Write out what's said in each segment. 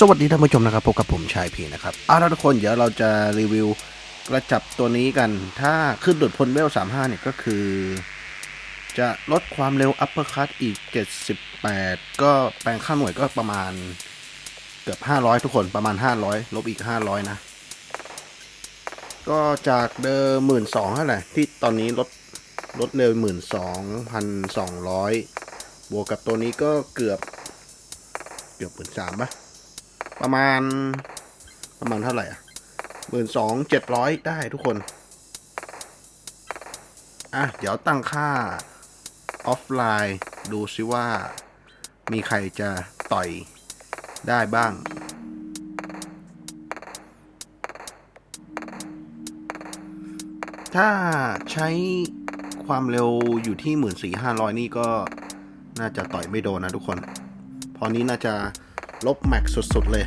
สวัสดีท่านผู้ชมนะครับพบกับผมชายพีนะครับเอาละทุกคนเดี๋ยวเราจะรีวิวกระจับตัวนี้กัน ถ้าขึ้นดุดพลเวล35 เนี่ยก็คือ จะลดความเร็วอัปเปอร์คัตอีก 78 ก็แปลงค่าหน่วยก็ประมาณเกือบ 500 ทุกคนประมาณ 500 ลบอีก 500 นะ ก็จากเดิมหมื่นสองเท่าไหร่ที่ตอนนี้ลดลดเร็วหมื่นสองพันสองร้อยบวกกับตัวนี้ก็เกือบเกือบหมื่นสามปะ ประมาณประมาณเท่าไหร่อะหมื่นสองเจ็ดร้อยได้ทุกคน อะ เดี๋ยวตั้งค่าออฟไลน์ ดูซิว่า มีใครจะต่อยได้บ้าง ถ้าใช้ความเร็วอยู่ที่หมื่นสี่ห้าร้อยนี่ก็น่าจะต่อยไม่โดนนะทุกคน พอนี้น่าจะ ลบแม็กสุดๆเลย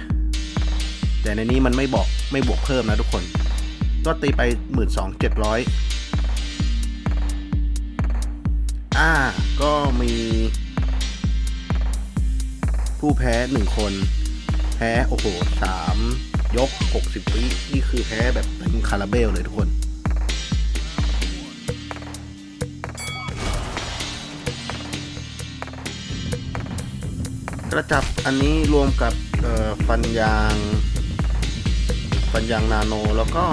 แต่ในนี้มันไม่บอกไม่บวกเพิ่มนะทุกคน ก็ตีไปหมื่นสองเจ็ดร้อยอ่า ก็มีผู้แพ้หนึ่งคน แพ้ โอ้โหสามยกหกสิบวิ นี่คือแพ้แบบเต็มคาราเบลเลยทุกคน กระจับอันนี้รวมกับฟันยาง ฟันยางนาโนแล้วก็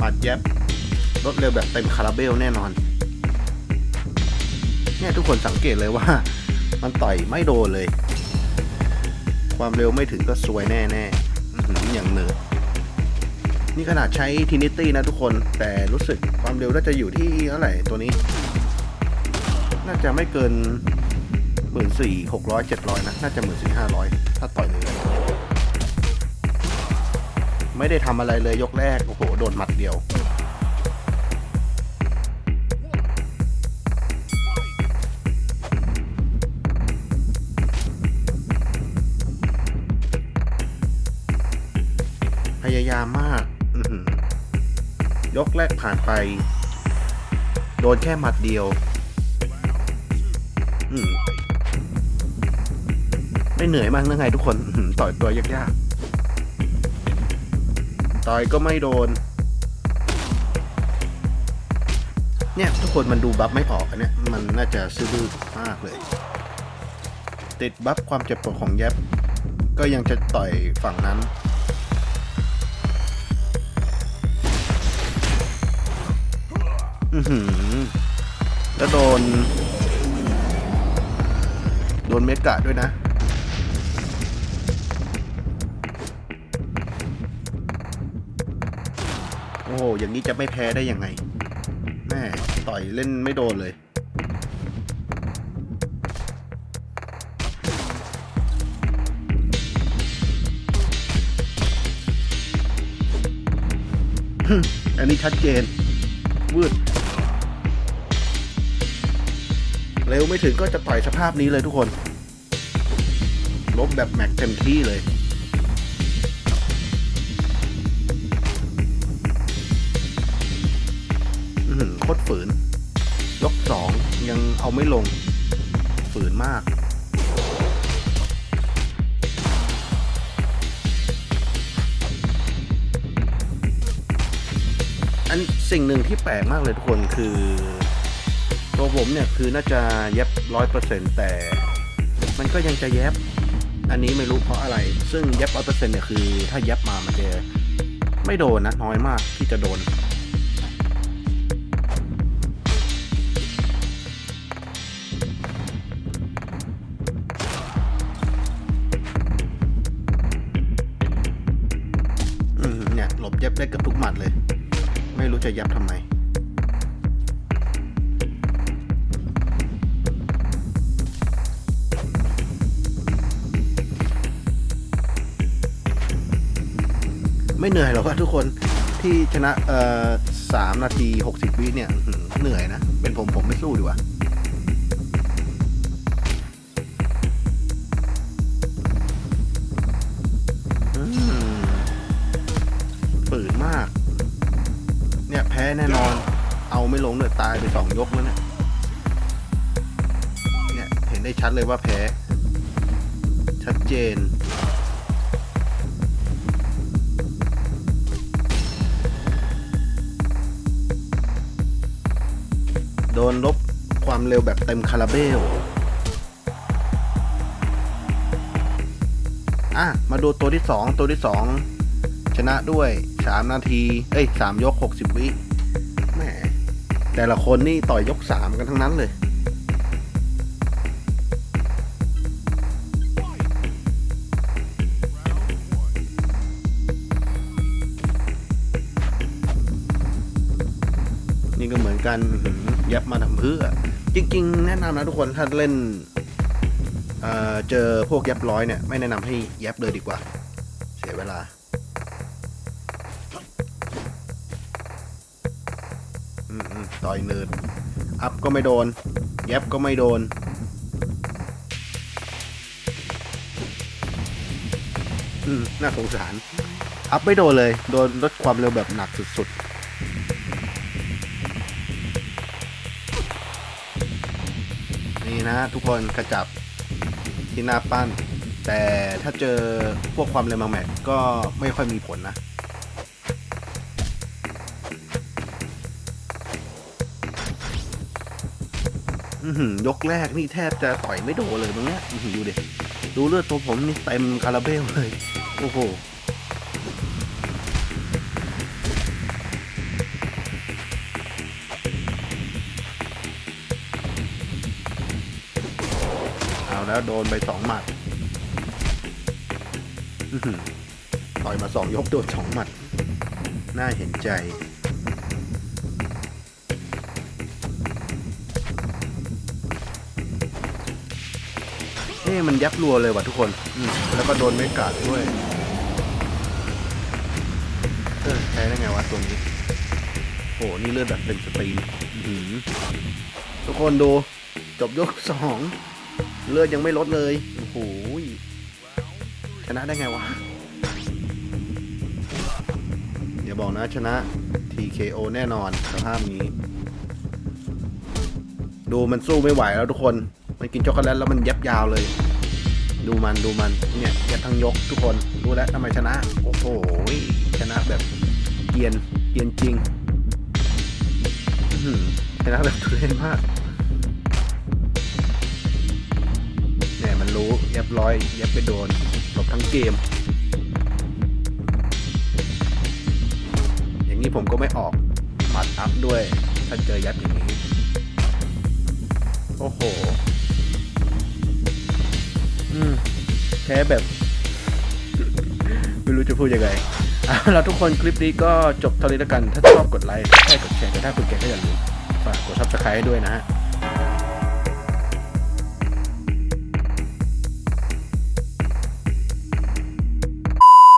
ปาดแยบรถเร็วแบบเต็มคาราเบลแน่นอน เนี่ยทุกคนสังเกตเลยว่า มันต่อยไม่โดนเลย ความเร็วไม่ถึงก็ซวยแน่แน่อย่างเนือนี่ขนาดใช้ทินิตี้นะทุกคน แต่รู้สึกความเร็วน่าจะอยู่ที่เท่าไหร่ตัวนี้ น่าจะไม่เกิน หมื่นสี่หกร้อยเจ็ดร้อยนะ น่าจะหมื่นสี่ห้าร้อยถ้าต่อยเลยไม่ได้ทำอะไรเลยยกแรก โอ้โห โดนหมัดเดียวพยายามมาก ยกแรกผ่านไป โดนแค่หมัดเดียว อืม ไม่เหนื่อยมากนะไงทุกคนต่อยตัวยากๆต่อยก็ไม่โดน เนี่ยทุกคนมันดูบัฟไม่ออกอันเนี้ยมันน่าจะซื่อมากเลย ติดบัฟความเจ็บปวดของแยบก็ยังจะต่อยฝั่งนั้นอือแล้วโดน โดนเมกะด้วยนะ โอ้โห อย่างนี้จะไม่แพ้ได้ยังไง แม่ต่อยเล่นไม่โดนเลย อันนี้ชัดเจนวืดเร็วไม่ถึงก็จะต่อยสภาพนี้เลยทุกคน ลบแบบแม็กเต็มที่เลย คตรฝืน ยกสองยังเอาไม่ลง ฝืนมาก อันสิ่งหนึ่งที่แปลกมากเลยทุกคนคือ ตัวผมเนี่ยคือน่าจะเย็บร้อยเปอร์เซ็นต์แต่ มันก็ยังจะเย็บอันนี้ไม่รู้เพราะอะไร ซึ่งเย็บร้อยเปอร์เซ็นต์เนี่ยคือ ถ้าเย็บมามันจะไม่โดนนะน้อยมากที่จะโดน เลย ไม่รู้จะย็บทำไม ไม่เหนื่อยหรอกว่าทุกคนที่ชนะเอ่อสามนาทีหกสิบวิเนี่ย เหนื่อยนะ เป็นผมผมไม่สู้ดีกว่า แพ้แน่นอน เอาไม่ลงเนือยตายไปสองยกแล้วเนี่ยเนี่ยเห็นได้ชัดเลยว่าแพ้ ชัดเจนโดนลบความเร็วแบบเต็มคาราเบล อะ มาดูตัวที่ 2 ตัวที่ 2 ชนะด้วย 3 นาที เอ้ย 3 ยก 60 วิ แต่ละคนนี่ต่อยยกสามกันทั้งนั้นเลยนี่ก็เหมือนกันยับมาทำเพื่อ จริง ๆ แนะนำนะทุกคนถ้าเล่นเเจอพวกยับร้อยเนี่ย ไม่แนะนำให้ยับเลยดีกว่า เสียเวลา ต่อยเนินอัพก็ไม่โดน แยบก็ไม่โดน อืม น่าสงสาร อัพไม่โดนเลย โดนลดความเร็วแบบหนักสุดๆ นี่นะทุกคนกระจับที่หน้าปั้น แต่ถ้าเจอพวกความเร็วมาแม็กก็ไม่ค่อยมีผลนะ ยกแรกนี่แทบจะต่อยไม่โดนเลยตรงเนี้ยอื้อหือดูดิดูเลือดตัวผมนี่เต็มคาราเบลเลย โอ้โหเอาแล้วโดนไปสองหมัดต่อยมาสองยกโดนสองหมัด น่าเห็นใจ เอ๊ะมันยับรัวเลยว่ะทุกคนอืมแล้วก็โดนไม่กาดด้วยเออแพ้ได้ไงวะตัวนี้โอ้นี่เลือดแบบเป็นสตรีมอื้อหือทุกคนดู จบยกสองเลือดยังไม่ลดเลย โอ้โหยชนะได้ไงวะอย่าบอกนะชนะ TKO แน่นอนสภาพนี้ ดูมันสู้ไม่ไหวแล้วทุกคน มันกินช็อกโกแลตแล้วมันยับยาวเลย ดูมันดูมันเนี่ยยับทั้งยกทุกคนรู้แล้วทำไมชนะ โอ้โหชนะแบบเกียนเกียนจริงชนะแบบทุเรศมากเนี่ยมันรู้เรียบร้อยย็บไปโดนหลบทั้งเกม อย่างนี้ผมก็ไม่ออกหมัดอัพด้วย ถ้าเจอยัดอย่างนี้ โอ้โห แพ้แบบ ไม่รู้จะพูดยังไงเอาล้วทุกคนคลิปนี้ก็จบเท่านี้แล้วกัน ถ้าชอบกดไลค์ถ้าใช่กดแชร์แต่ถ้าคุณแกก็อย่าลืมฝากกดซับสไครต์ด้วยนะฮะ